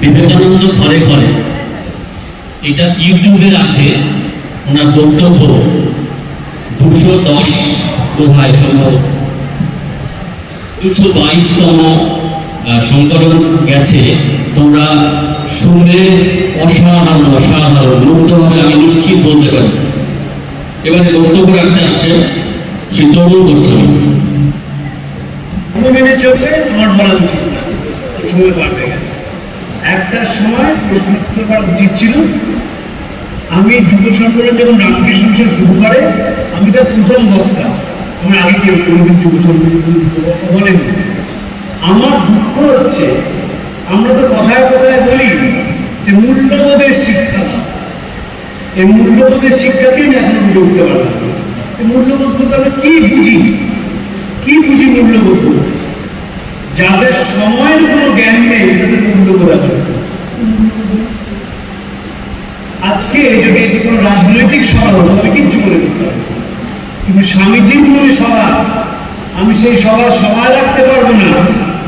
বিবেকানন্দ ঘরে ঘরে, এটা ইউটিউবে আছে, ওনার বক্তব্য, দুশো দশ বোধহয় সম্ভব দুশো বাইশতম সংকলন গেছে। তোমরা শুনে অসাধারণ অসাধারণ মুগ্ধভাবে আমি নিশ্চিত বলতে পারি। এবারে বক্তব্য রাখতে আসছে শ্রী তরুণ গোস্বামী। মেনে চললে আমার বলা উচিত না। সময় পার হয়ে গেছে। একটা সময় প্রশ্ন করা উচিত ছিল। আমি যুব সম্মেলন যখন রামকৃষ্ণ মিশন শুরু করে, আমি তার প্রথম বক্তা। আমার আগে কেউ কোনোদিন যুব সম্মেলন আমার দুঃখ হচ্ছে, আমরা তো কথায় কথায় বলি যে মূল্যবোধের শিক্ষা এই মূল্যবোধের শিক্ষাকে আমি এখনও বুঝে উঠতে পারলাম মূল্যবোধ বলতে আমরা কি বুঝি? কি বুঝি মূল্যবোধ বলতে? যাদের সময়ের কোনো জ্ঞান নেই তাদের মূল্যবোধ আছে আজকে যদি এটি কোনো রাজনৈতিক সভা হতো আমি কিচ্ছু করে কিন্তু স্বামীজির মনে সভা, আমি সেই সভার সময় রাখতে পারব না।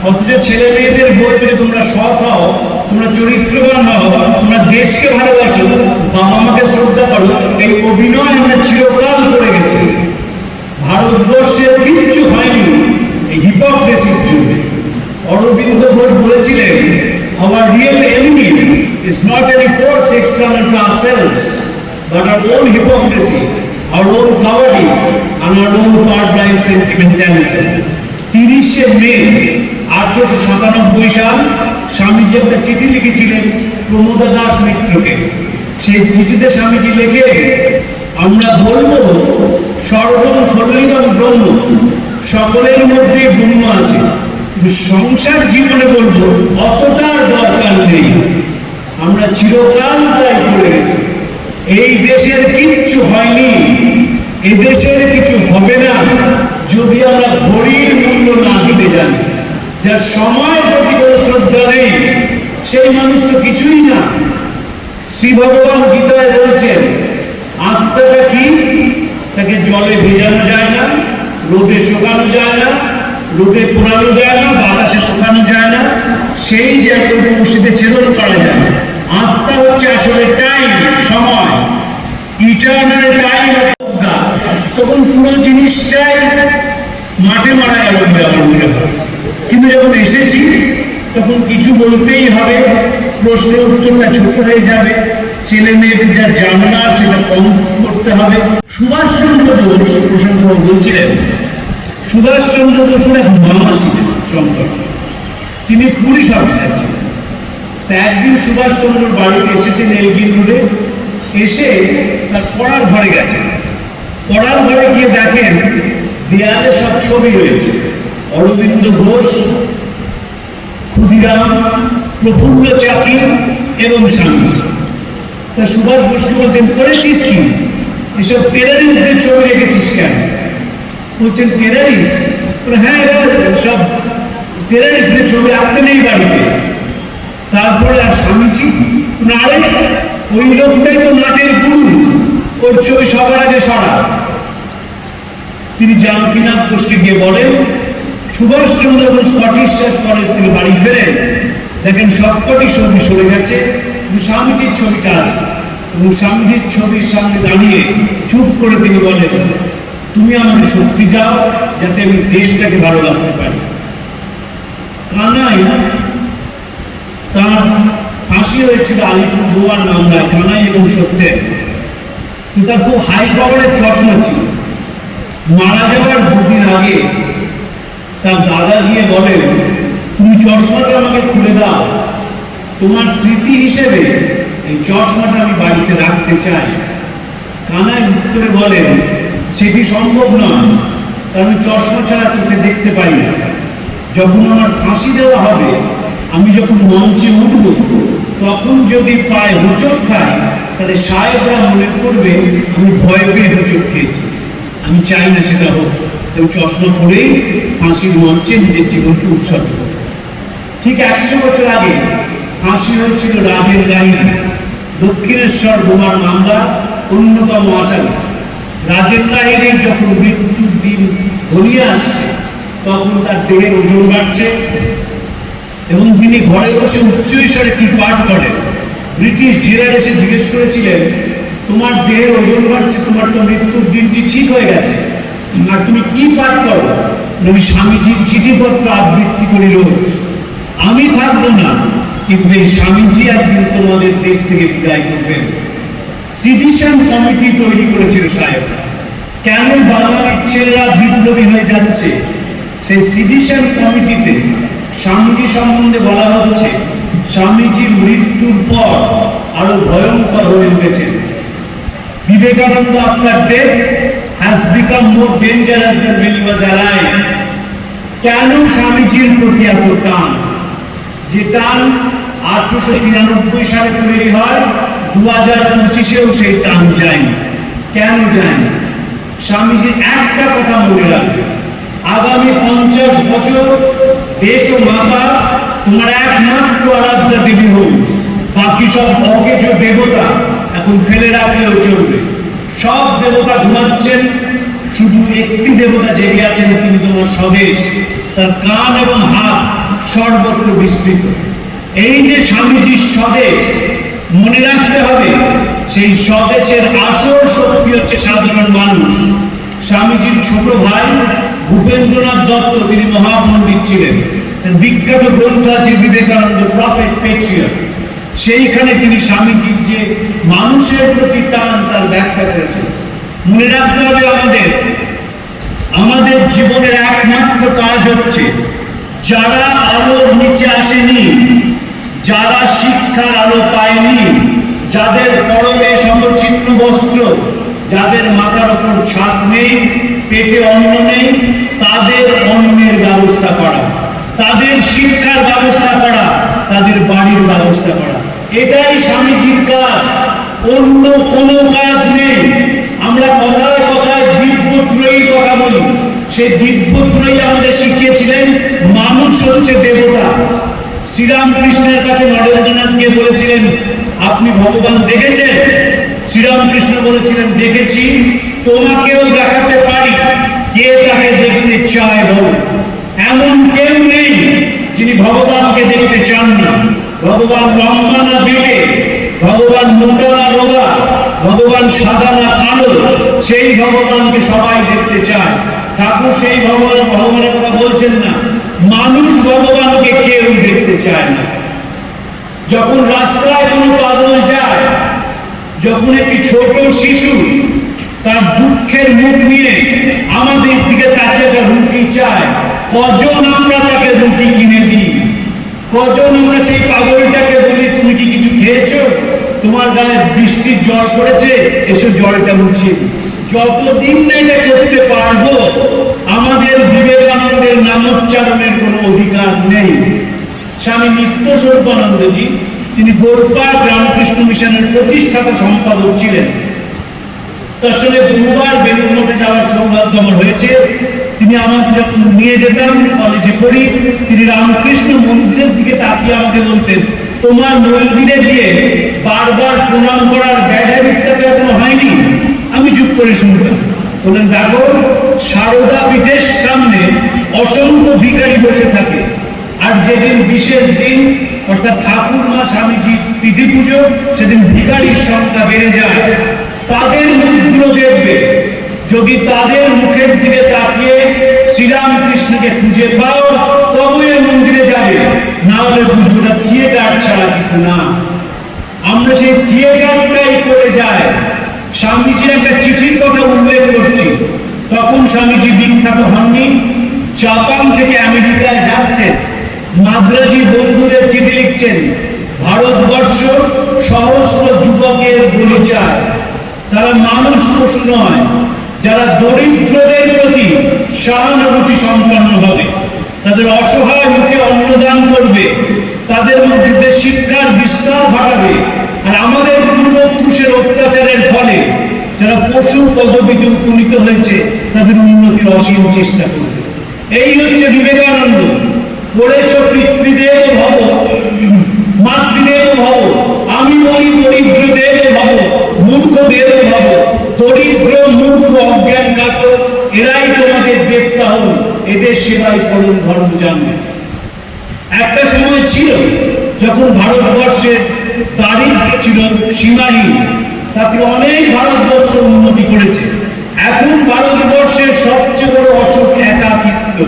অথচ ছেলে মেয়েদের বলবে যে তোমরা সৎ হও, তোমরা চরিত্রবান হও, তোমরা দেশকে ভালোবাসো, বাবা মাকে শ্রদ্ধা করো, এই অভিনয় আমরা চিরকাল করে গেছি। ভারতবর্ষের কিচ্ছু হয়নি এই হিপোক্রেসির জন্য অরবিন্দ ঘোষ বলেছিলেন our real enemy is not any force external to ourselves but our own hypocrisy our own cowardice and our own purblind sentimentalism তিরিশে মে আঠারোশো সাতানব্বই সাল স্বামীজি একটা চিঠি লিখেছিলেন প্রমোদা দাস মিত্রকে সেই চিঠিতে স্বামীজি লেখে আমরা বলব সর্বম খলিদম ব্রহ্ম সকলের মধ্যে ব্রহ্ম আছে সংসার জীবনে বলব, অতটা দরকার নেই। আমরা চিরকাল তাই করে গেছি এই দেশের কিচ্ছু হয়নি এই দেশের কিছু হবে না, যদি আমরা ঘড়ির মূল্য না দিতে জানি। যার সময়ের প্রতি কোনো শ্রদ্ধা নেই, সেই মানুষ তো কিছুই না। শ্রী ভগবান গীতায় বলছেন, আত্মাটা কি? তাকে জলে ভেজানো যায় না, রোদে শোকানো যায় না রোদে পোড়ানো যায় না, বাতাসে শুকানো যায় না, সেই জায়গায় উপস্থিতে ছেদন করা যায়। আত্মা হচ্ছে আসলে টাইম সময়। ইটার্নাল টাইম অজ্ঞা। তখন পুরো জিনিসটাই মাঠে মারা গেল আমার মনে হয়। কিন্তু যখন এসেছি, তখন কিছু বলতেই হবে। প্রশ্ন উত্তরটা ছোট হয়ে যাবে। ছেলে মেয়েদের যা জানা সেটা কম করতে হবে। সুভাষচন্দ্র বোস প্রসঙ্গ বলছিলেন সুভাষচন্দ্র বসুর এক মামা ছিলেন শঙ্কর তিনি পুলিশ অফিসার ছিলেন। তা একদিন সুভাষচন্দ্র বাড়িতে এসেছেন এলগিন রোডে। এসে তার পড়ার ঘরে গেছেন। পড়ার ঘরে গিয়ে দেখেন দেয়ালে সব ছবি রয়েছে। অরবিন্দ ঘোষ, ক্ষুদিরাম, প্রফুল্ল চাকি এবং স্বামী। তা সুভাষ বসু বলছেন, করেছিস কি? এসব টেরারিস্টদের ছবি রেখেছিস কেন? বলছেন টেরারিস্ট হ্যাঁ সব টেরারিস্টদের ছবি রাখতে নেই বাড়িতে। তারপরে আর স্বামীজি না, আরে ওই লোকটাই তো নাটের গুরু ওর ছবি সবার আগে সরা তিনি জানকীনাথ ঘোষকে গিয়ে বলেন Subhash Chandra Bose Scottish church college থেকে বাড়ি ফেরেন? দেখেন সবকটি ছবি সরে গেছে। স্বামীজির ছবিটা আছে। এবং স্বামীজির ছবির সামনে দাঁড়িয়ে চুপ করে তিনি বলেন তুমি আমাকে শক্তি যাও যাতে আমি দেশটাকে ভালোবাসতে পারি। কানাই তার ফাঁসি হয়েছিল আলিপুর দুয়ার মামলায় কানাই এবং সত্যের। তার খুব হাই পাওয়ারের চশমা ছিল। মারা যাওয়ার দুদিন আগে তার দাদা গিয়ে বলেন, তুমি চশমাটা আমাকে খুলে দাও। তোমার স্মৃতি হিসেবে এই চশমাটা আমি বাড়িতে রাখতে চাই। কানাই উত্তরে বলেন সেটি সম্ভব নয়, কারণ চশমা ছাড়া চোখে দেখতে পাই না। যখন আমার ফাঁসি দেওয়া হবে, আমি যখন মঞ্চে উঠব, তখন যদি পায়ে হোঁচট খাই, তাহলে সাহেবরা মনে করবে আমি ভয় পেয়ে হোঁচট খেয়েছি। আমি চাই না সেটা হোক এবং চশমা পরেই ফাঁসির মঞ্চে নিজের জীবনকে উৎসর্গ ঠিক একশো বছর আগে ফাঁসি হয়েছিল রাজের লাইনে। দক্ষিণেশ্বর বোমার মামলা অন্যতম আসামি। রাজের লাইনের যখন মৃত্যুর দিন ঘনিয়ে আসছে, তখন তার দেহের ওজন বাড়ছে এবং তিনি ঘরে বসে উচ্চস্বরে কি পাঠ করেন? ব্রিটিশ জেলার এসে জিজ্ঞেস করেছিলেন, তোমার দেহের ওজন বাড়ছে, তোমার তো মৃত্যুর দিনটি ঠিক হয়ে গেছে। আর তুমি কি পাঠ করো? আমি স্বামীজির চিঠিপত্র আবৃত্তি করি রোজ, আমি থাকব না, কিন্তু এই স্বামীজি একদিন তোমাদের দেশ থেকে বিদায় করবেন। সিডিশন কমিটি তৈরি করেছিল সাহেব। কেন বাঙালির ছেলেরা বিপ্লবী হয়ে যাচ্ছে? সেই সিডিশন কমিটিতে স্বামীজি সম্বন্ধে বলা হচ্ছে, স্বামীজির মৃত্যুর পর আরও ভয়ঙ্কর হয়ে উঠেছেন Vivekananda after death has become more dangerous when he was alive কেন স্বামীজির প্রতি এত টান? যে টান আঠারোশো তিরানব্বই সালে তৈরি হয় দু হাজার পঁচিশেও সেই টান যায়নি? কেন যায়নি? স্বামীজি একটা কথা মনে রাখবে। আগামী পঞ্চাশ বছর দেশ ও মাতা তোমার একমাত্র আরাধ্যা দেবী হোক। বাকি সব অকেজ দেবতা এখন ফেলে রাখলেও চলবে। সব দেবতা ঘুমাচ্ছেন, শুধু একটি দেবতা জেগে আছেন তিনি তোমার স্বদেশ। তার কান এবং হাত সর্বত্র বিস্তৃত। এই যে স্বামীজির স্বদেশ মনে রাখতে হবে, সেই স্বদেশের আসল শক্তি হচ্ছে সাধারণ মানুষ। স্বামীজির ছোট ভাই ভূপেন্দ্রনাথ দত্ত, তিনি মহাপণ্ডিত ছিলেন। বিখ্যাত গ্রন্থ আছে বিবেকানন্দ, প্রফেট পেট্রিয়ট সেইখানে তিনি স্বামীজির যে মানুষের প্রতি টান, তার ব্যাখ্যা করেছেন। মনে রাখতে হবে আমাদের আমাদের জীবনের একমাত্র কাজ হচ্ছে, যারা আলোর নিচে আসেনি যারা শিক্ষার আলো পায়নি, যাদের পরনে সমচিহ্ন বস্ত্র, যাদের মাথার ওপর ছাদ নেই, পেটে অন্ন নেই, তাদের অন্নের ব্যবস্থা করা, তাদের শিক্ষার ব্যবস্থা করা, তাদের বাড়ির ব্যবস্থা করা। এটাই স্বামীজির কাজ। অন্য কোনো কাজ নেই। আমরা কথায় কথায় দিব্যত্রয়ী কথা বলি। সেই দিব্যত্রয়ী আমাদের শিখিয়েছিলেন, মানুষ হচ্ছে দেবতা। শ্রীরামকৃষ্ণের কাছে নরেন্দ্রনাথ গিয়ে বলেছিলেন, আপনি ভগবান দেখেছেন? শ্রীরামকৃষ্ণ বলেছিলেন, দেখেছি। তোমাকেও দেখাতে পারি। কে তাকে দেখতে চায় বল? এমন কেউ নেই যিনি ভগবানকে দেখতে চান না ভগবান লম্বা না বেটে, ভগবান মোটা না রোগা ভগবান সাদা না কালো, সেই ভগবানকে সবাই দেখতে চায়। ঠাকুর সেই ভগবান, ভগবানের কথা বলছেন না। মানুষ ভগবানকে কেউ দেখতে চায় না। যখন রাস্তায় কোনো পাগল যায়, যখন একটি ছোট শিশু তার দুঃখের মুখ নিয়ে আমাদের দিকে তাকে একটা রুটি চায়, কজন আমরা তাকে রুটি কিনে দিই? কজন আমরা সেই পাগলটাকে বলি, তুমি কি কিছু খেয়েছো? তোমার গায়ে বৃষ্টির জল পড়েছে, এসো জলটা দিই। যতদিন না এটা করতে পারব আমাদের বিবেকানন্দের নাম উচ্চারণের কোনো অধিকার নেই। স্বামী নিত্য স্বরূপানন্দজি তিনি গোরপাড় রামকৃষ্ণ মিশনের প্রতিষ্ঠাতা সম্পাদক ছিলেন। তার সঙ্গে বহুবার বেলুর যাওয়ার সৌভাগ্য আমার হয়েছে। তিনি আমাকে যখন নিয়ে যেতাম, কলেজে পড়ি, তিনি রামকৃষ্ণ মন্দিরের দিকে তাকিয়ে আমাকে বলতেন, তোমার মন্দিরে গিয়ে বারবার প্রণাম করার হ্যাবিটটা তো এখনও হয়নি? আমি চুপ করে শুনতাম বললেন দেখো সারদা পীঠের সামনে অসংখ্য ভিখারি বসে থাকে। আর যেদিন বিশেষ দিন, অর্থাৎ ঠাকুর মা স্বামীজি তিথি পুজো, সেদিন ভিখারির সংখ্যা বেড়ে যায়। তাদের মুখগুলো দেখবে। যদি তাদের মুখের দিকে তাকিয়ে শ্রীরামকৃষ্ণকে খুঁজে পাও তবে মন্দিরে যাবে। না হলে বুঝব না থিয়েটার ছাড়া কিছু না। আমরা সেই থিয়েটারটাই করে যাই। স্বামীজির একটা চিঠির কথা উল্লেখ করছি। তখন স্বামীজি বিখ্যাত হননি। জাপান থেকে আমেরিকায় যাচ্ছেন। মাদ্রাজি বন্ধুদের চিঠি লিখছেন, ভারতবর্ষ সহস্র যুবকের বলি চায় তারা মানুষ দোষ নয়, যারা দরিদ্রদের প্রতি সহানুভূতি সম্পন্ন হবে। তাদের অসহায় মুখে অন্নদান করবে। তাদের মধ্যে শিক্ষার বিস্তার ঘটাবে। আর আমাদের পূর্বপুরুষের অত্যাচারের ফলে যারা পশু পদবিতে উপনীত হয়েছে, তাদের উন্নতির অসীম চেষ্টা করবে। এই হচ্ছে বিবেকানন্দ। পড়েছ পিতৃদেব ভব, মাতৃদেব ভব, আমি বলি দরিদ্র দেব ভব মূর্খ দেব ভব। দরিদ্র, মূর্খ, অজ্ঞান, কাতর, এরাই তোমাদের দেবতা হন এদের সেবায় পরম ধর্ম জানবে। একটা সময় ছিল যখন ভারতবর্ষে দারিদ্র ছিল সীমাহীন তাতে অনেক ভারতবর্ষ উন্নতি করেছে। এখন ভারতবর্ষের সবচেয়ে বড় অসুখ একাকিত্ব।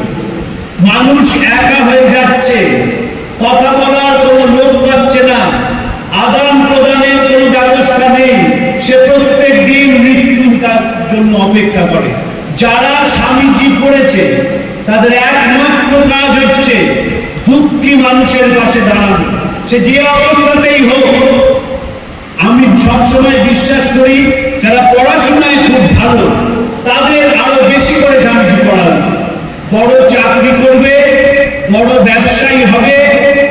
মানুষ একা হয়ে যাচ্ছে। কথা বলার কোনো লোক পাচ্ছে না। আদান প্রদানের কোনো ব্যবস্থা নেই। সে প্রত্যেক দিন মৃত্যু তার জন্য অপেক্ষা করে। যারা স্বামীজি পড়েছে তাদের একমাত্র কাজ হচ্ছে দুঃখী মানুষের পাশে দাঁড়ানো। সে যে অবস্থাতেই হোক, আমি সবসময় বিশ্বাস করি যারা পড়াশোনায় খুব ভালো, তাদের আরও বেশি করে সাহায্য পড়া উচিত। বড় চাকরি করবে, বড় ব্যবসায়ী হবে,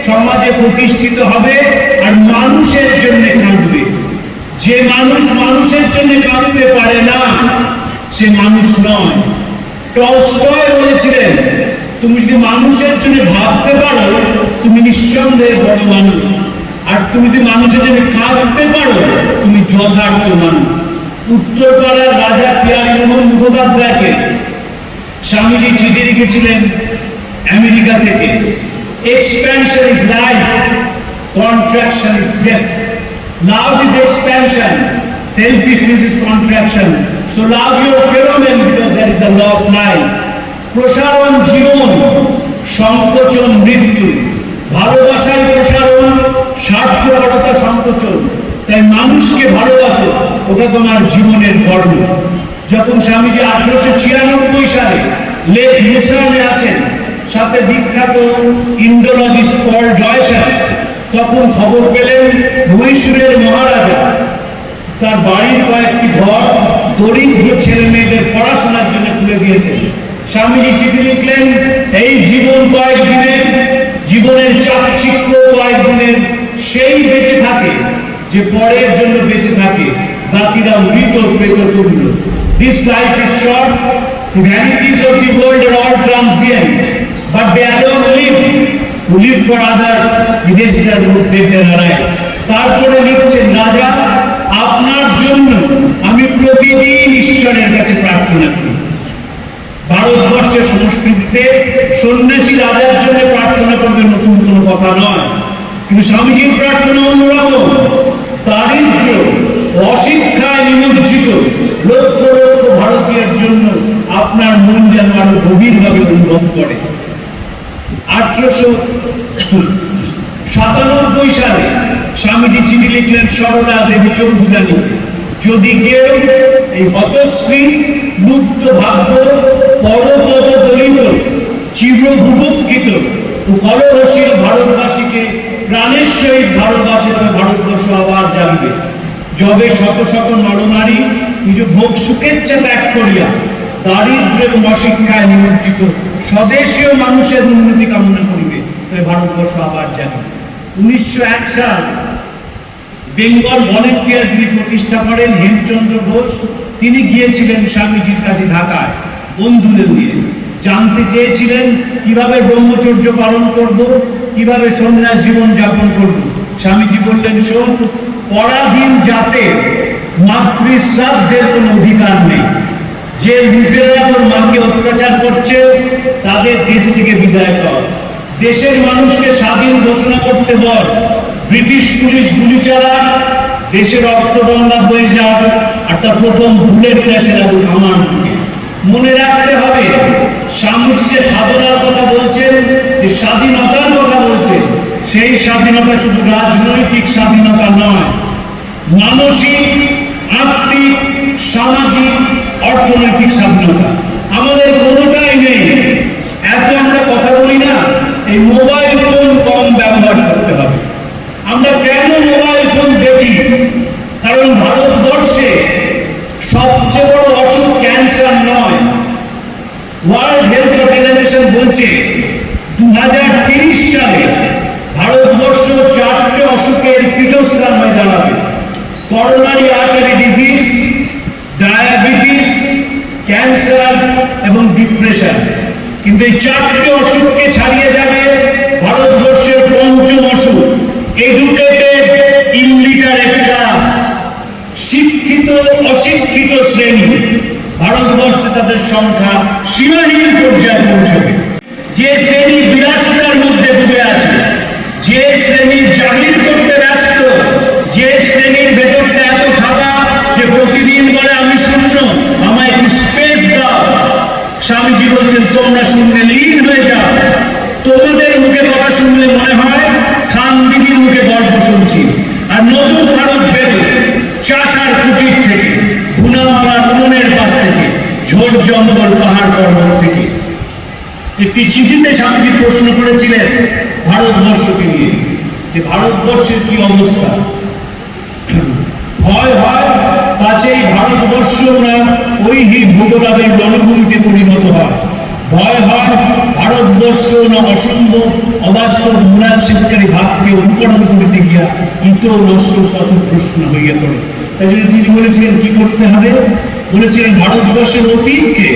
সমাজে প্রতিষ্ঠিত হবে, আর মানুষের জন্য কাঁদবে। যে মানুষ মানুষের জন্য কাঁদতে পারে না, সে মানুষ নয়। টলস্টয় বলেছিলেন তুমি যদি মানুষের জন্য ভাবতে পারো, তুমি নিঃসন্দেহে বড় মানুষ। আর তুমি যদি মানুষের জন্য কাঁদতে পারো, তুমি যথার্থ মানুষ। উত্তরপাড়ার রাজা পিয়ারি মোহন মুখোপাধ্যায়কে স্বামীজি চিঠি লিখেছিলেন আমেরিকা থেকে। Expansion is life contraction is death love is expansion selfishness is contraction so love your fellowmen because that is the law of life প্রসারণ জীবন, সংকোচন মৃত্যু। ভালোবাসায় প্রসারণ, স্বার্থপরতা সংকোচন। তাই মানুষকে ভালোবাসো, ওটা তোমার জীবনের ধর্ম যখন স্বামীজি আঠারোশো ছিয়ানব্বই সালে লেক মিশনে আছেন, সাথে বিখ্যাত ইন্ডোলজিস্ট পল জয়সার তখন খবর পেলেন মহীশূরের মহারাজা। তার বাড়ির কয়েকটি ঘর দরিদ্র ছেলে মেয়েদের পড়াশোনার জন্য তুলে দিয়েছেন। স্বামীজি চিঠি লিখলেন এই জীবন কয়েকদিনের জীবনের চাকচিক্য কয়েকদিনের সেই বেঁচে থাকে যে পরের জন্য বেঁচে থাকে বাকিরা মৃত প্রেত তুল্য this life is short of the world are all transient, but they alone live. To live for others, the rest are would better arrive. তারপরে লিখছেন রাজা আপনার জন্য আমি প্রতিদিন ঈশ্বরের কাছে প্রার্থনা করি ভারতবর্ষের সংস্কৃতিতে সন্ন্যাসী রাজার জন্য প্রার্থনা করবে নতুন কোনো কথা নয়। কিন্তু স্বামীজির প্রার্থনা অন্যরকম। দারিদ্র অশিক্ষায় নিমজ্জিত, লক্ষ লক্ষ ভারতীয়ের জন্য আপনার মন যেন আরও গভীরভাবে অনুভব করে। আঠারোশো সাতানব্বই সালে স্বামীজি চিঠি লিখলেন, সরলা দেবী চৌধুরানী যদি কেউ এই হতশ্রী মুক্ত ভাগ্য পরপদ দলিত চির বুভুক্ষিত ও কলহশীল ভারতবাসীকে প্রাণের সহিত ভারতবাসী তবে ভারতবর্ষ আবার জানবে যবে শত শত নরনারী নিজ ভোগ সুখেচ্ছা ত্যাগ করিয়া দারিদ্র এবং অশিক্ষায় নিমজ্জিত স্বদেশীয় মানুষের উন্নতি কামনা করিবে, তবে ভারতবর্ষ আবার জানবে উনিশশো এক সাল বেঙ্গল ভলেন্টিয়ার যিনি প্রতিষ্ঠা করেন, হেমচন্দ্র ঘোষ, তিনি গিয়েছিলেন স্বামীজির কাছে ঢাকায়। বন্ধুদের নিয়ে জানতে চেয়েছিলেন কীভাবে ব্রহ্মচর্য পালন করব, কীভাবে সন্ন্যাস জীবন যাপন করব। স্বামীজি বললেন, শোন, পরাধীন জাতে মাতৃশ্রাদ্ধের কোনো অধিকার নেই। যে লুটেরা মাকে অত্যাচার করছে, তাদের দেশ থেকে বিদায় কর দেশের মানুষকে স্বাধীন ঘোষণা করতে বল। ব্রিটিশ পুলিশ গুলি চালা দেশের রক্তগঙ্গা হয়ে যাক, আর তার প্রথম ক্র্যাশের আগুন আমার বুকে মনে রাখতে হবে স্বামী যে সাধনার কথা বলছেন, যে স্বাধীনতার কথা বলছে সেই স্বাধীনতা শুধু রাজনৈতিক স্বাধীনতা নয়। মানসিক আর্থিক সামাজিক, অর্থনৈতিক স্বাধীনতা। আমাদের কোনোটাই নেই। এত আমরা কথা বলি না এই মোবাইল ফোন কম ব্যবহার করতে হবে। আমরা কেন মোবাইল ফোন দেখি? কারণ ভারতবর্ষে সবচেয়ে বড় অসুখ ক্যান্সার নয়। ওয়ার্ল্ড হেলথ অর্গানাইজেশন বলছে দু সালে ভারতবর্ষ চারটে অসুখের পীঠস্থান হয়ে দাঁড়াবে। Coronary artery disease diabetes cancer এবং ডিপ্রেশন কিন্তু এই চারটে অসুখকে ছাড়িয়ে যাবে ভারতবর্ষের পঞ্চম অসুখ এডুকেটেড ইলিটারেট ক্লাস। শিক্ষিত, অশিক্ষিত শ্রেণি। ভারতবর্ষে তাদের সংখ্যা সীমাহীন পর্যায়ে পৌঁছবে। যে শ্রেণি বিলাসিতার মধ্যে ডুবে আছে, যে শ্রেণি জাহির করতে স্বামীজি বলছেন, তোমরা শূন্যে লীন হয়ে যাও। তোমাদের মুখে কথা শুনলে মনে হয় খান দিদির মুখে গল্প শুনছি। আর নতুন ভারত বেরো, চাষার কুটির থেকে গুনামালার উনুনের পাশ থেকে ঝোড় জঙ্গল পাহাড় পর্বত থেকে। একটি চিঠিতে স্বামীজি প্রশ্ন করেছিলেন ভারতবর্ষকে নিয়ে, যে ভারতবর্ষের কি অবস্থা? ভয় হয় পাঁচেই ভারতবর্ষ না ঐহিক ভূগোলাবের রণভূমিতে পরিণত হয়। ভয় হয় ভারতবর্ষ না অসম্ভব, অবাস্তব মুরাচ্ছেদকারী ভাবকে অনুকরণ করিতে গিয়া ইত নষ্ট শত প্রশ্ন হইয়া পড়ে। তাই জন্য তিনি বলেছিলেন, কি করতে হবে? বলেছিলেন, ভারতবর্ষের অতীতকে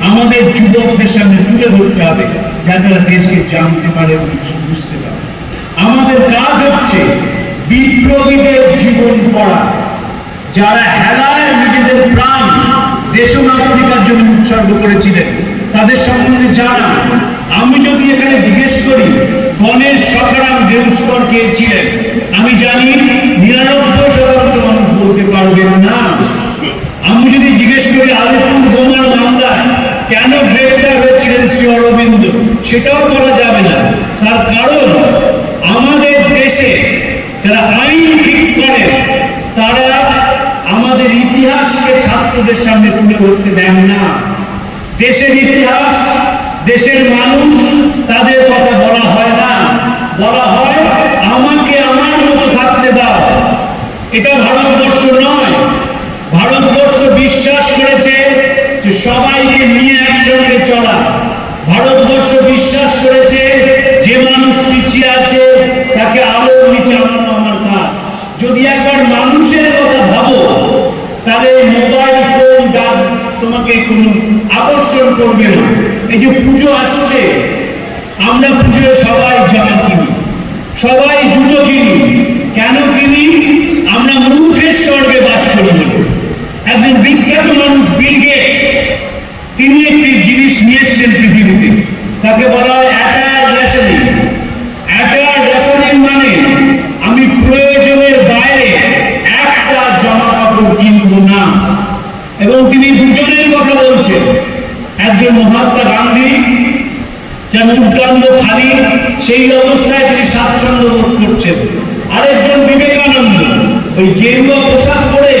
আমাদের যুবকদের সামনে তুলে ধরতে হবে যাতে তারা দেশকে জানতে পারে এবং বুঝতে পারে। আমাদের কাজ হচ্ছে বিপ্লবীদের জীবন পড়া। যারা হেলায় নিজেদের প্রাণ দেশমাতৃকার জন্য উৎসর্গ করেছিলেন, তাদের সম্বন্ধে জানা আমি যদি এখানে জিজ্ঞেস করি গণেশ সকারাম দেউস্কর কে ছিলেন? আমি জানি নিরানব্বই শতাংশ মানুষ বলতে পারবেন না। আমি যদি জিজ্ঞেস করি, আলিপুর বোমার মামলায় কেন গ্রেপ্তার হয়েছিলেন শ্রী অরবিন্দ? সেটাও বলা যাবে না। তার কারণ, আমাদের দেশে যারা আইন ঠিক করে তারা আমাদের ইতিহাসকে ছাত্রদের সামনে তুলে ধরতে দেন না। দেশের ইতিহাস, দেশের মানুষ, তাদের কথা বলা হয় না। বলা হয়, আমাকে আমার মতো থাকতে দাও। এটা ভারতবর্ষ নয়। ভারতবর্ষ বিশ্বাস করেছে যে সবাইকে নিয়ে একসঙ্গে চলা। ভারতবর্ষ বিশ্বাস করেছে যে মানুষ পিছিয়ে আছে, তাকে আলোর নিচে আনানো আমার যদি একবার মানুষের কথা ভাবো, তাহলে মোবাইল ফোন ডাক তোমাকে কোনো আকর্ষণ করবে না। এই যে পুজো আসছে, আমরা পুজোয় সবাই জামা কিনি সবাই জুতো কিনি কেন কিনি আমরা মূর্খের স্বর্গে বাস করি। একজন বিখ্যাত মানুষ, বিল গেটস, তিনি একটি জিনিস নিয়ে এসছেন পৃথিবীতে। তাকে বলা হয় অ্যাটার রেশনিং তিনি দুজনের কথা বলছেন। একজন মহাত্মা গান্ধী, যার উদ্দণ্ড খালি সেই অবস্থায় তিনি স্বাচ্ছন্দ্য বোধ করছেন। আরেকজন বিবেকানন্দ, ওই গেরুয়া পোশাক পরে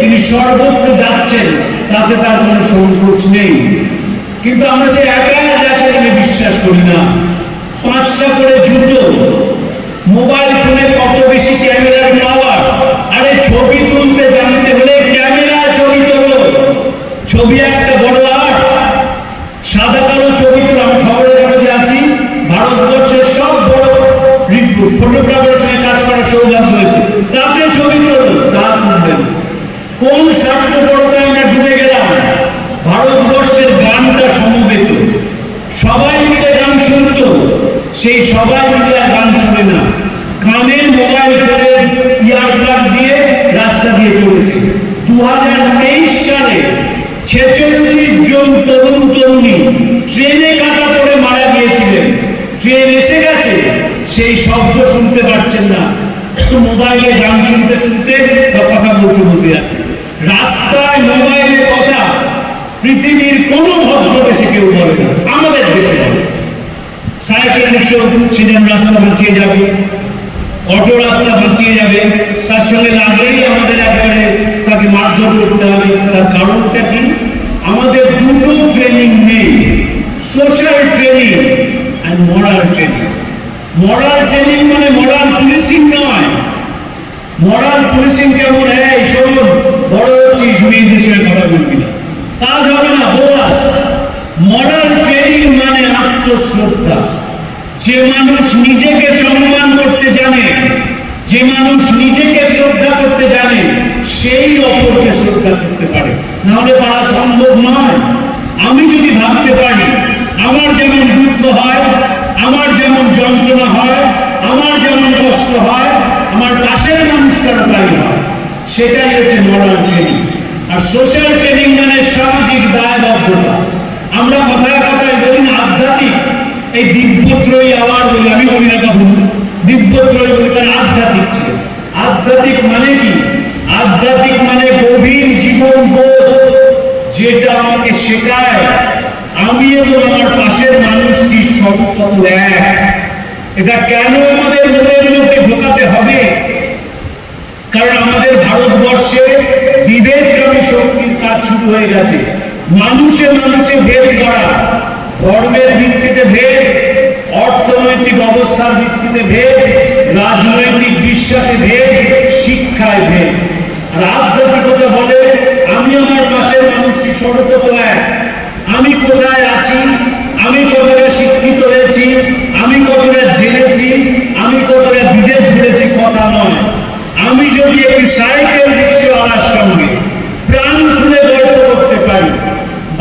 তিনি সর্বত্র যাচ্ছেন, তাতে তার কোনো সংকোচ নেই। কিন্তু আমরা সেই একা বিশ্বাস করি না। পাঁচটা করে জুতো মোবাইল ফোনে কত বেশি ক্যামেরার পাওয়ার আরে ছবি তুলতে জানতে হলে ক্যামেরা ছবি তোলো ছবি একটা বড় আর্ট সাদা কালো ছবি তুলে আমি খবরের কাগজে আছি। ভারতবর্ষের সব বড় ফটোগ্রাফারের সঙ্গে কাজ করার সৌভাগ্য হয়েছে। তাতে ছবি তুলুন তা তুলবেন কোন স্বার্থপরতায় আমরা ডুবে গেলাম? ভারতবর্ষের গানটা সমবেত। সবাই মিলে গান শুনতো, সেই সবাই মিলে আর গান শোনে না। কানে মোবাইল ফোনের ইয়ার প্লাগ দিয়ে রাস্তা দিয়ে চলেছে। দু সালে ছেচল্লিশ জন তরুণ তরুণী ট্রেনে কাটা পড়ে মারা গিয়েছিলেন। ট্রেন এসে গেছে, সেই শব্দ শুনতে পাচ্ছেন না। মোবাইলে গান শুনতে শুনতে বা কথা বলতে বলতে যাচ্ছে। রাস্তায় মোবাইলে কথা পৃথিবীর কোনো ভদ্র দেশে কেউ বলে না, আমাদের দেশে সাইকেল রিক্সা সেদিন রাস্তা বাঁচিয়ে যাবে। অটো রাস্তা বাঁচিয়ে যাবে। তার সঙ্গে লাগলেই আমাদের একেবারে তাকে মারধর করতে হবে। তার কারণটা কি? আমাদের দুটো ট্রেনিং নেই social training and moral training moral training মানে মরাল পুলিশিং নয়। মরাল পুলিশিং কেমন? এই, শোন, বড় হচ্ছিস, মেয়েদের সঙ্গে কথা বলবি না। কাজ হবে না বোয়াস মরাল ট্রেনিং মানে আত্মশ্রদ্ধা। যে মানুষ নিজেকে সম্মান করতে জানে, যে মানুষ নিজেকে শ্রদ্ধা করতে জানে, সেই অপরকে শ্রদ্ধা করতে পারে। না হলে পারা সম্ভব নয়। আমি যদি ভাবতে পারি, আমার যেমন দুঃখ হয়, আমার যেমন যন্ত্রণা হয়, আমার যেমন কষ্ট হয়, আমার পাশের মানুষটারও তাই হয়। সেটাই হচ্ছে মরাল ট্রেনিং আর সোশ্যাল ট্রেনিং মানে সামাজিক দায়বদ্ধতা। আমরা কথায় কথায় বলি না আধ্যাত্মিক। এই দিব্যত্রয়ী আবার বলি আমি বলি না কখনো। দিব্যত্রয় বলে তারা আধ্যাত্মিক ছিলেন আধ্যাত্মিক মানে কি? আধ্যাত্মিক মানে গভীর জীবন বোধ। যেটা আমাকে শেখায়, আমি এবং আমার পাশের মানুষটি সবকত এক। এটা কেন আমাদের মনের মধ্যে ঢোকাতে হবে? কারণ আমাদের ভারতবর্ষে বিভেদকামী শক্তির কাজ শুরু হয়ে গেছে। মানুষে মানুষে ভেদ করা ধর্মের ভিত্তিতে ভেদ, অর্থনৈতিক অবস্থার ভিত্তিতে ভেদ, রাজনৈতিক বিশ্বাসে ভেদ, শিক্ষায় ভেদ। আর আধ্যাত্মিকতা বলে, আমি আমার পাশের মানুষটি সর্বত এক। আমি কোথায় আছি? আমি কতটা শিক্ষিত হয়েছি? আমি কতটা জেনেছি? আমি কতটা বিদেশ ঘুরেছি কথা নয়। আমি যদি একটি সাইকেল রিক্সাওয়ালার সঙ্গে প্রাণ খুলে গল্প করতে পারি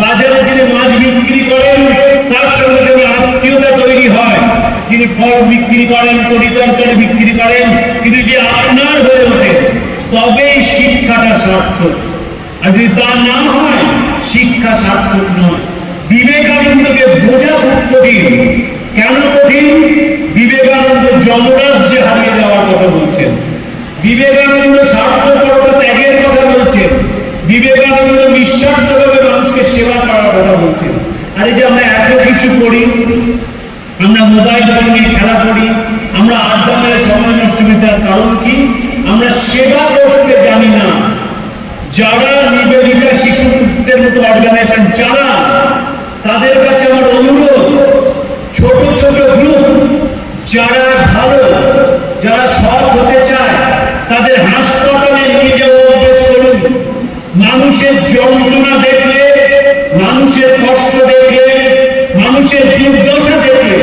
বাজারে যিনি মাছ বিক্রি করেন, তার সঙ্গে যদি আত্মীয়তা তৈরি হয়। যিনি ফল বিক্রি করেন পরিতরকারি বিক্রি করেন, তিনি যদি আপনার হয়ে ওঠেন, তবেই শিক্ষাটা সার্থক। আর যদি তা না হয়, শিক্ষা সার্থক নয়। বিবেকানন্দকে বোঝা খুব কঠিন। কেন কঠিন? বিবেকানন্দ যমরাজ্যে হারিয়ে যাওয়ার কথা বলছেন। বিবেকানন্দ স্বার্থপরতা ত্যাগের কথা বলছেন। বিবেকানন্দ নিঃস্বার্থভাবে মানুষকে সেবা করার কথা বলছেন আর যে আমরা এত কিছু করি, আমরা মোবাইল ফোন নিয়ে খেলা করি, আমরা আড্ডা মেরে সময় নষ্ট করি তার কারণ কি? আমরা সেবা করতে জানি না। যারা নিবেদিতা শিশুদের মতো অর্গানাইজেশন যারা তাদের কাছে আমার অনুরোধ, ছোট ছোট গ্রুপ যারা ভালো, যারা সৎ হতে চায়, তাদের হাসপাতালে নিয়ে যাওয়া অভ্যেস করুন। মানুষের যন্ত্রণা দেখলে মানুষের কষ্ট দেখলে মানুষের দুর্দশা দেখলে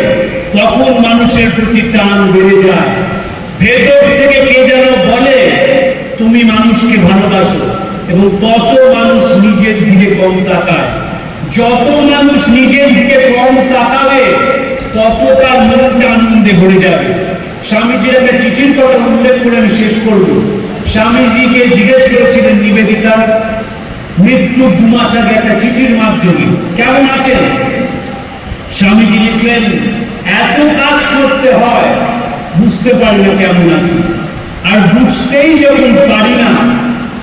তখন মানুষের প্রতি টান বেড়ে যায়। ভেতর থেকে কে যেন বলে, তুমি মানুষকে ভালোবাসো এবং তত মানুষ নিজের দিকে কম তাকায়। যত মানুষ নিজের দিকে কম তাকাবে তত তার মনটা আনন্দে ভরে যাবে। স্বামীজির একটা চিঠির কথা উল্লেখ করে আমি শেষ করব। স্বামীজিকে জিজ্ঞেস করেছিলেন নিবেদিতা, মৃত্যু দু মাস আগে একটা চিঠির মাধ্যমে কেমন আছেন? স্বামীজি লিখলেন এত কাজ করতে হয়, বুঝতে পারি না কেমন আছি। আর বুঝতেই যখন পারি না,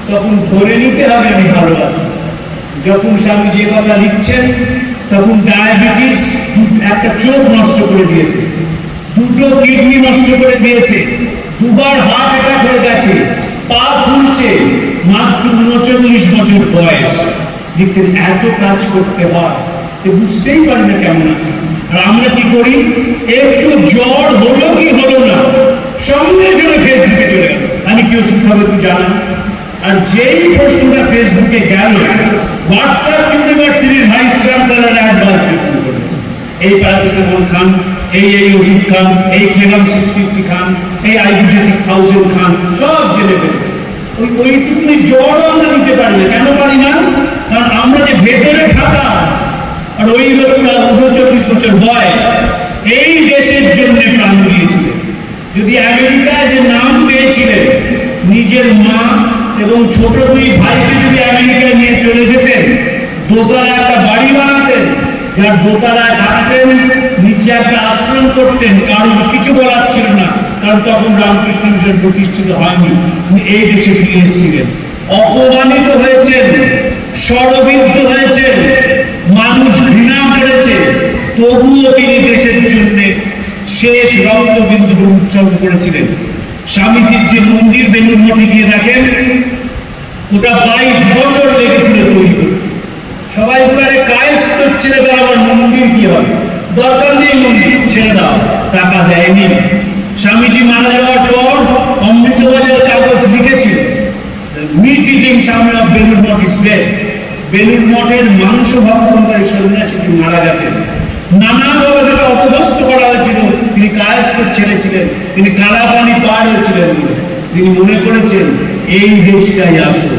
তখন ধরে নিতে হবে আমি ভালো আছি। যখন স্বামী যে কথা লিখছেন, তখন ডায়াবেটিস একটা চোখ নষ্ট করে দিয়েছে, দুটো কিডনি নষ্ট করে দিয়েছে, দুবার হার্ট অ্যাটাক হয়ে গেছে, পা ফুলছে, মাত্র উনচল্লিশ বছর বয়স। দেখছেন এত কাজ করতে হয়। বুঝতেই পারি না কেমন আছে। আর আমরা কি করি? একটু জ্বর হলো কি হলো না, সঙ্গে সঙ্গে ফেসবুকে চলে গেল। আমি কি ওষুধ খাব একটু জানা আর যেই প্রশ্নটা ফেসবুকে গেল হোয়াটসঅ্যাপ ইউনিভার্সিটির ভাইস চ্যান্সেলর অ্যাড বাজতে শুরু করল। এই প্যারাসিটামল খান, এই এই ওষুধ খান, এই ক্লেনাম সিক্স ফিফটি খান, এই আইবুজেসিক থাউজেন্ড খান, সব জেনে ফেলেছে ওই ওইটুকুনি জ্বরও আমরা নিতে পারি না। কেন পারি না? কারণ আমরা যে ভেতরে থাকা আর ওই লোকটা উনচল্লিশ বছর বয়স, এই দেশের জন্য প্রাণ দিয়েছিলেন যদি আমেরিকায় যে নাম পেয়েছিলেন, নিজের মা এবং ছোট দুই ভাইকে যদি আমেরিকায় নিয়ে চলে যেতেন দোতলা একটা বাড়ি বানাতেন, যার দোতলায় থাকতেন, নিচে একটা আশ্রম করতেন কারণ কিছু বলার ছিল না, কারণ তখন রামকৃষ্ণ মিশন প্রতিষ্ঠিত হয়নি এই দেশে ফিরে এসেছিলেন। অপমানিত হয়েছেন ষড়বিদ্ধ হয়েছেন মানুষ ঘৃণা করেছে তবুও তিনি দেশের জন্য শেষ উৎসর্গ করেছিলেন। স্বামীজির যে মন্দির বেলুর মঠে গিয়ে দেখেন, ওটা বাইশ বছর লেগেছিল সবাই বলে কায়েস্ত ছেড়ে আমার মন্দির কি হবে দরকার নেই মন্দির, ছেড়ে দাও, টাকা দেয়নি। স্বামীজি মারা যাওয়ার পর অমৃতবাজার কাগজ লিখেছিল মিট ইটিং সামনে বেলুর মঠ ইস ডেড বেলুর মঠের মাংস ভক্ষণকারী সন্ন্যাসীটি মারা গেছেন। নানাভাবে তাকে অপদস্থ করা হয়েছিল। তিনি ছেলে ছিলেন, তিনি কালা পানি পার হয়েছিলেন। তিনি মনে করেছেন, এই দেশটাই আসল।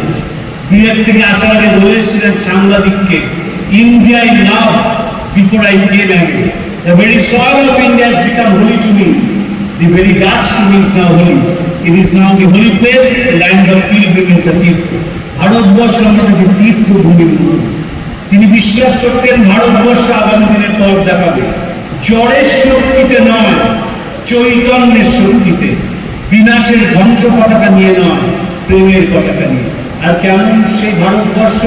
বিয়ের থেকে আসার আগে সাংবাদিককে before I came ago the very soil of India to me the very dust to me is now holy it is now the holy place the land of pilgrimage the তীর্থ। ভারতবর্ষ আমার কাছে তীর্থভূমির মতো তিনি বিশ্বাস করতেন ভারতবর্ষ আগামী দিনের পথ দেখাবে। জ্বরের শক্তিতে নয় চৈতন্যের শক্তিতে। বিনাশের ধ্বংস পতাকা নিয়ে নয় প্রেমের পতাকা নিয়ে। আর কেমন সেই ভারতবর্ষ?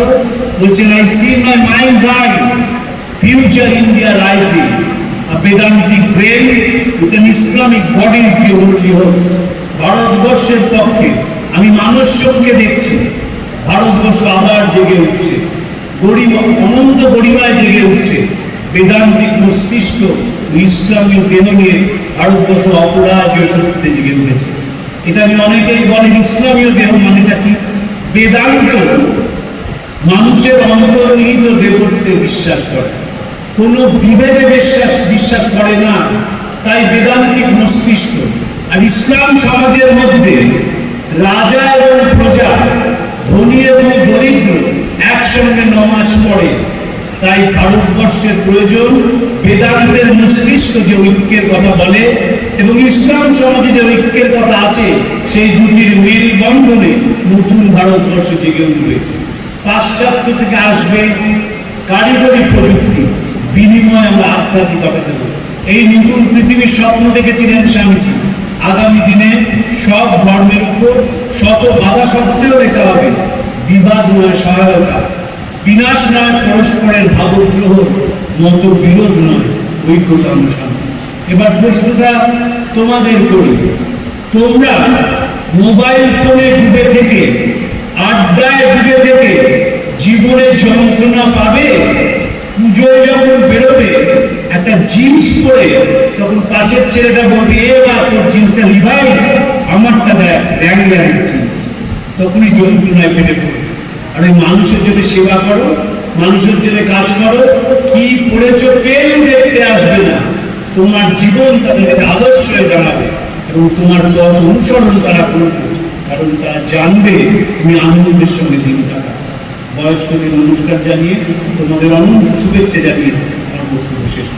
বলছেন I see my mind's eyes future India rising, a Vedantic brain with an Islamic body is the only hope. ভারতবর্ষের পক্ষে আমি মানুষ চোখকে দেখছি। ভারতবর্ষ আবার জেগে উঠছে। গরিমা, অনন্ত গরিমায় জেগে উঠছে। বেদান্তিক মস্তিষ্ক ইসলামীয় দেহ নিয়ে ভারতবর্ষ অপরাজীয় শক্তিতে জেগে উঠেছে। এটা আমি অনেকেই বলেন ইসলামীয় দেহ মানেটা কি? বেদান্ত মানুষের অন্তর্নিহিত দেবত্বে বিশ্বাস করে। কোনো বিভেদে বিশ্বাস বিশ্বাস করে না। তাই বেদান্তিক মস্তিষ্ক আর ইসলাম সমাজের মধ্যে রাজা এবং প্রজা, ধনী এবং দরিদ্র একসঙ্গে নমাজ পড়ে। তাই ভারতবর্ষের প্রয়োজন বেদান্তের মস্তিষ্ক যে ঐক্যের কথা বলে এবং ইসলাম সমাজে যে ঐক্যের কথা আছে, সেই দুটির বন্ধনে নতুন ভারতবর্ষ জেগে উঠবে। পাশ্চাত্য থেকে আসবে কারিগরি প্রযুক্তি, বিনিময়ে আমরা আধ্যাত্মিকতা দেব। এই নতুন পৃথিবীর স্বপ্ন দেখেছিলেন স্বামীজি। আগামী দিনে সব ধর্মের উপর শত বাধা সত্ত্বেও রেখা হবে। বিবাদ নয় সহায়তা। বিনাশ নয় পরস্পরের ভাবগ্রহ মত বিরোধ নয়, ঐক্যতা শান্তি এবার প্রশ্নটা তোমাদের করি। তোমরা মোবাইল ফোনে ডুবে থেকে, আড্ডায় ডুবে থেকে জীবনের যন্ত্রণা পাবে? পুজোয় যখন বেরোবে, একটা জিন্স পরে তখন পাশের ছেলেটা বলবে, এ বা তোর জিন্সটা লিভাইস আমারটা দেখ ব্যাংলারের জিন্স। তখনই যন্ত্রণায় ফেটে পড়বে। আর মানুষের জন্য সেবা করো, মানুষের জন্য কাজ করো, কি পড়েছো কেউ দেখতে আসবে না তোমার জীবন তাদেরকে আদর্শ হয়ে দাঁড়াবে এবং তোমার পথ অনুসরণ তারা করবে, কারণ তারা জানবে তুমি আনন্দের সঙ্গে দিন কাটা বয়স্কদের নমস্কার জানিয়ে, তোমাদের অনন্ত শুভেচ্ছা জানিয়ে আমার বক্তব্য শেষ করছি।